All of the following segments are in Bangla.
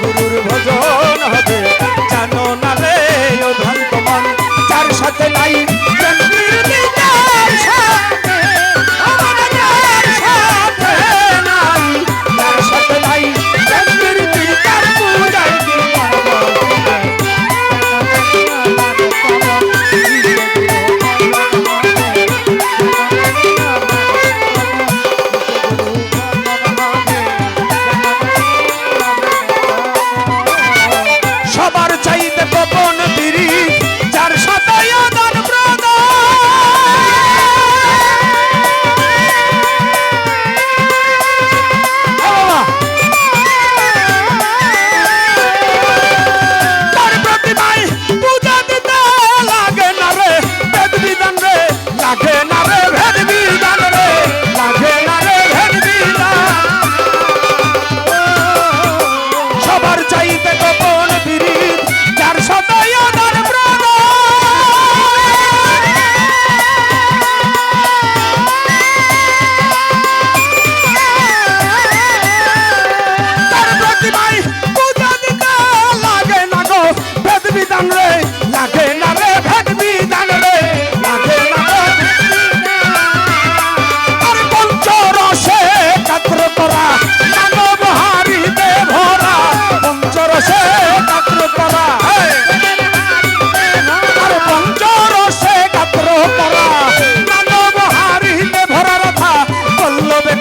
গুরুর ভজন।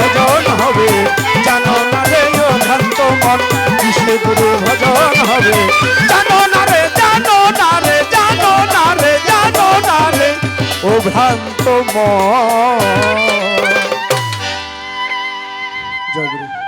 ভজন হবে। জানো না রে ও ভ্রান্ত মন কিসে গুরু ভজন হবে। জানো না রে, জানো না রে, জানো না রে, জানো না রে, ও ভ্রান্ত মন জয় গুরু।